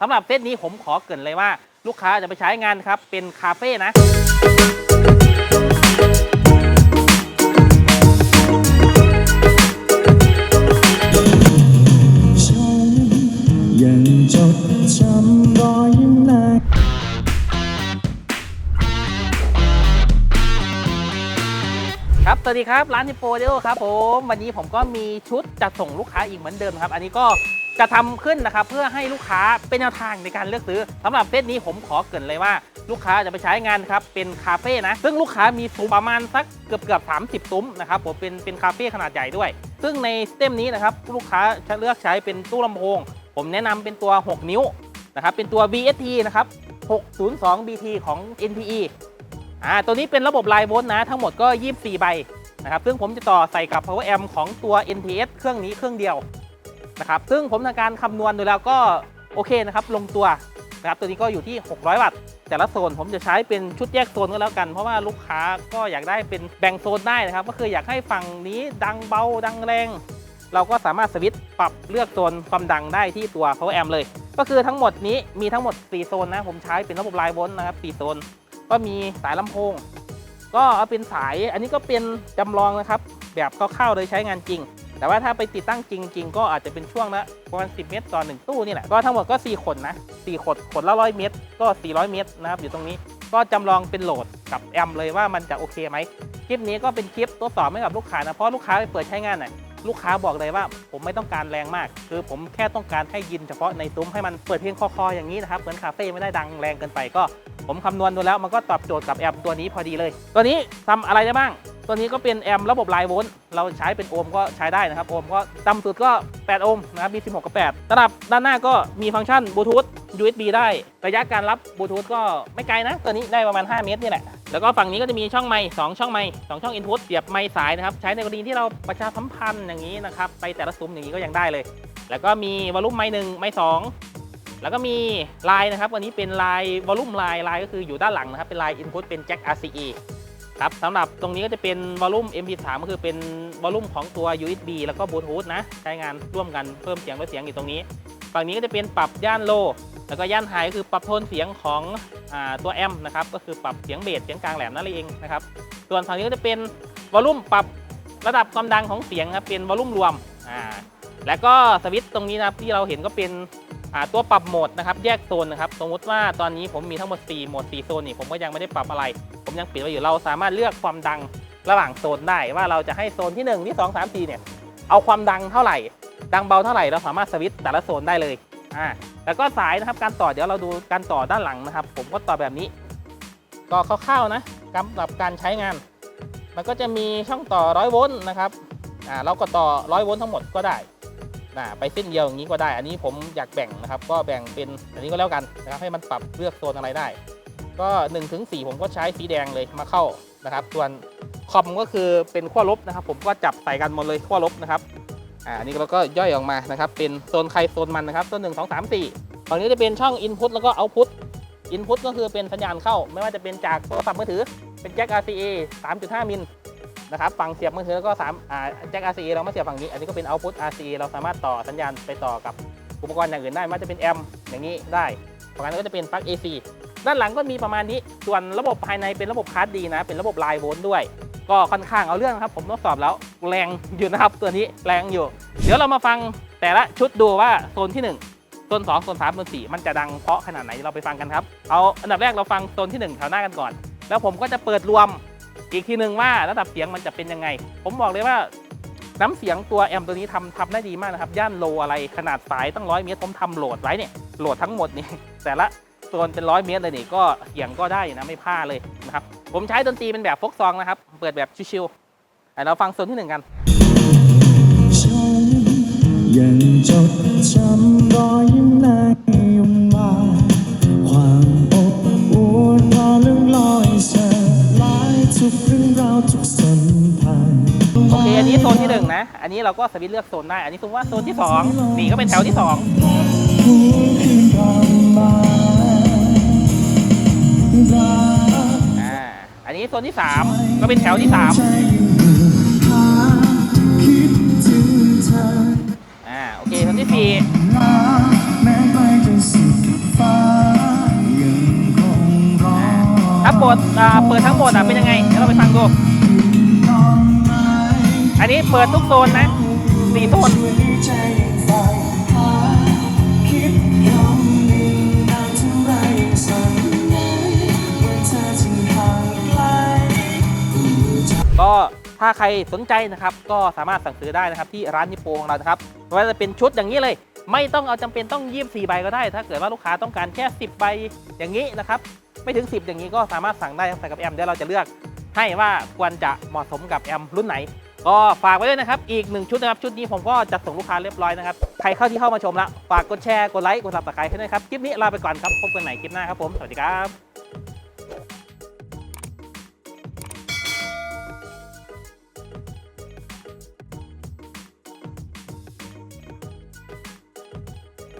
สำหรับเซตนี้ผมขอเกรินเลยว่า ลูกค้าจะไปใช้งานครับ เป็นคาเฟ่นะฉันยังจดจำรอยยิ้มนายครับ สวัสดีครับ ร้านฮิปโปเดโอครับผม วันนี้ผมก็มีชุดจัดส่งลูกค้าอีกเหมือนเดิมครับ อันนี้ก็ จะทำขึ้นนะครับเพื่อให้ลูกค้าเป็นแนวทางในการเลือกซื้อสำหรับเซตนี้ผมขอเกรินเลยว่าลูกค้าจะไปใช้งานครับเป็นคาเฟ่นะซึ่งลูกค้ามีซุ้มประมาณสักเกือบเกือบ30ซุ้มนะครับผมเป็นเป็นคาเฟ่ขนาดใหญ่ด้วย ซึ่งในสเต็มนี้นะครับลูกค้าจะเลือกใช้เป็นตู้ลำโพง ผมแนะนำเป็นตัว 6 นิ้วนะครับเป็นตัว BST นะครับ 602 BT ของ NPE อ่าตัวนี้เป็นระบบไลน์โวลต์นะ ทั้งหมดก็ 24 ใบนะครับซึ่งผมจะต่อใส่กับ power amp ของตัว NTS เครื่องนี้เครื่องเดียว นะครับซึ่งผมทำการคำนวณดูแล้วก็โอเคนะครับลงตัวนะครับตัวนี้ก็อยู่ที่ 600 วัตต์ แต่ละโซนผมจะใช้เป็นชุดแยกโซนก็แล้วกัน เพราะว่าลูกค้าก็อยากได้เป็นแบ่งโซนได้นะครับ ก็คืออยากให้ฝั่งนี้ดังเบาดังแรง เราก็สามารถสวิตช์ปรับเลือกโซนความดังได้ที่ตัว power amp เลย ก็คือทั้งหมดนี้มีทั้งหมด 4 โซนนะผมใช้เป็นระบบไลน์โวลต์นะครับ4โซน ก็มีสายลำโพง ก็เอาเป็นสายอันนี้ก็เป็นจำลองนะครับแบบคร่าวๆโดยใช้งานจริง แต่ว่าถ้าไปติดตั้งจริง ๆ ก็อาจจะเป็นช่วงละประมาณ 10 เมตรต่อ 1 ตู้นี่แหละ ก็ทั้งหมดก็ 4 ขนนะ 4 ขน ขนละ 100 เมตร ก็ 400 เมตรนะครับ อยู่ตรงนี้ ก็จำลองเป็นโหลดกับแอมเลยว่ามันจะโอเคไหม คลิปนี้ก็เป็นคลิปทดสอบให้กับลูกค้านะ เพราะลูกค้าไปเปิดใช้งานน่ะลูกค้าบอกเลยว่าผมไม่ต้องการแรงมาก คือผมแค่ต้องการให้ยินเฉพาะในซุ้มให้มันเปิดเพลงคอๆอย่างนี้นะครับ เหมือนคาเฟ่ไม่ได้ดังแรงเกินไปก็ ผมคำนวณดูแล้วมันก็ตอบโจทย์กับแอมตัวนี้พอดีเลย ตัวนี้ทำอะไรได้บ้าง ตัวนี้ก็เป็นแอมระบบไลน์โวลต์เราใช้เป็นโอห์มก็ใช้ได้นะครับโอห์มก็ต่ำสุดก็ 8 โอห์มนะครับมี 16 กับ8ระดับด้านหน้าก็มีฟังก์ชันบลูทูธ USB ได้ ระยะการรับบลูทูธก็ไม่ไกลนะ ตัวนี้ได้ประมาณ 5 เมตรนี่แหละ แล้วก็ฝั่งนี้ก็จะมีช่องไมค์2ช่องไมค์2ช่องอินพุตเสียบไมค์สายนะครับ ใช้ในกรณีที่เราประชาสัมพันธ์อย่างนี้นะครับ ไปแต่ละซุ้มอย่างนี้ก็ยังได้เลย แล้วก็มีวอลลุ่มไมค์หนึ่งไมค์สองแล้วก็มีลายนะครับ วันนี้เป็นลายวอลลุ่มลายลายก็คืออยู่ด้านหลังนะครับ เป็นลาย Input เป็นแจ็ค RCE ครับสำหรับตรงนี้ก็จะเป็นวอลลุ่ม MP3 ก็คือเป็นวอลลุ่มของตัว USB แล้วก็บลูทูธนะใช้งานร่วมกันเพิ่มเสียงลดเสียงอยู่ตรงนี้ ฝั่งนี้ก็จะเป็นปรับย่านโล แล้วก็ย่านไฮก็คือปรับโทนเสียงของอตัวแอมนะครับ ก็คือปรับเสียงเบสเสียงกลางแหลมนั่นเองนะครับ ส่วนฝั่งนี้ก็จะเป็นวอลลุ่มปรับระดับความดังของเสียงครับเป็นวอลลุ่มรวมอ่าแล้วก็สวิตช์ตรงนี้นะครับที่เราเห็นก็เป็น ตัวปรับโหมดนะครับแยกโซนนะครับสมมติว่าตอนนี้ผมมีทั้งหมด 4 โหมด 4 โซนนี่ผมก็ยังไม่ได้ปรับอะไร ผมยังปิดไว้อยู่เราสามารถเลือกความดังระหว่างโซนได้ว่าเราจะให้โซนที่ 1 ที่ 2 3 4เนี่ยเอาความดังเท่าไหร่ ดังเบาเท่าไหร่เราสามารถสวิตช์แต่ละโซนได้เลยอ่าแล้วก็สายนะครับการต่อเดี๋ยวเราดูการต่อด้านหลังนะครับ ผมก็ต่อแบบนี้ก็คร่าวๆนะสำหรับการใช้งาน มันก็จะมีช่องต่อ 100 โวลต์นะครับอ่าเราก็ต่อ 100 โวลต์ทั้งหมดก็ได้ นะไปเส้นเดียวอย่างนี้ก็ได้ อันนี้ผมอยากแบ่งนะครับ ก็แบ่งเป็นอันนี้ก็แล้วกันนะครับให้มันปรับเลือกโซนอะไรได้ ก็1นถึงสผมก็ใช้สีแดงเลยมาเข้านะครับ ส่วนคอมก็คือเป็นขั้วลบนะครับ ผมก็จับใส่กันหมดเลยขั้วลบนะครับอ่าอันนี้เราก็ย่อยออกมานะครับ เป็นโซนใครโซนมันนะครับตัวหนึ่งสองสามสี่ฝั่งนี้จะเป็นช่อง Input แล้วก็ Output Input ก็คือเป็นสัญญาณเข้า ไม่ว่าจะเป็นจากโทรศัพท์มือถือเป็นแจ็ค RCA 3.5 มิล นะครับฝั่งเสียบมือถือก็สามแจ็ค RCA เรามาเสียบฝั่งนี้ อันนี้ก็เป็น output RCA เราสามารถต่อสัญญาณไปต่อกับอุปกรณ์อย่างอื่นได้ไมันจะเป็นแอมป์อย่างนี้ได้ฝั่งนั้นก็จะเป็นปลั๊ก AC ด้านหลังก็มีประมาณนี้ ส่วนระบบภายในเป็นระบบคาร์ดดีนะ เป็นระบบไลน์โวลต์ด้วย ก็ค่อนข้างเอาเรื่องครับ ผมทดสอบแล้วแรงอยู่นะครับตัวนี้แรงอยู่ เดี๋ยวเรามาฟังแต่ละชุดดูว่าโซนที่1โซน2โซน3โซน4มันจะดังเพราะขนาดไหนเราไปฟังกันครับ เอาอันดับแรกเราฟังโซนที่ 1 แถวหน้ากันก่อน แล้วผมก็จะเปิดรวม อีกทีหนึ่งว่าระดับเสียงมันจะเป็นยังไง ผมบอกเลยว่าน้ำเสียงตัวแอมป์ตัวนี้ทำทำได้ดีมากนะครับ ย่านโลอะไรขนาดสายตั้งร้อยเมตรผมทำโหลดไว้เนี่ยโหลดทั้งหมดนี่แต่ละโซนเป็นร้อยเมตรเลยนี่ก็เสียงก็ได้นะไม่พลาดเลยนะครับ ผมใช้ดนตรีเป็นแบบฟกซองนะครับ เปิดแบบชิวๆเราฟังโซนที่หนึ่งกันฉันยังจดจำรอยยิ้ม เราก็สวิตช์เลือกโซนได้ อันนี้สมมติว่าโซนที่2หนี่ก็เป็นแถวที่ 2 อ่า อันนี้โซนที่ 3 ก็เป็นแถวที่ 3 อ่า โอเคโซนที่ 4ถ้าเปดเปิดทั้งหมดเป็นยังไงเดี๋ยวเราไปฟังดู อันนี้เปิดทุกโซนนะสี่โซนก็ถ้าใครสนใจนะครับ ก็สามารถสั่งซื้อได้นะครับ ที่ร้านนิโปของเรานะครับไม่ว่าจะเป็นชุดอย่างนี้เลย ไม่ต้องเอาจำเป็นต้องยีบ4ใบก็ได้ ถ้าเกิดว่าลูกค้าต้องการแค่ 10 ใบอย่างนี้นะครับ ไม่ถึง 10 อย่างนี้ก็สามารถสั่งได้ใส่กับแอมเดี๋ยวเราจะเลือกให้ว่าควรจะเหมาะสมกับแอมรุ่นไหน ก็ฝากไว้ด้วยนะครับ อีกหนึ่งชุดนะครับ ชุดนี้ผมก็จัดส่งลูกค้าเรียบร้อยนะครับ ใครเข้าที่เข้ามาชมละ ฝากกดแชร์ กดไลค์ กดซับสไครต์ให้ด้วยครับ คลิปนี้ลาไปก่อนครับ พบกันใหม่คลิปหน้าครับผม สวัสดีครับ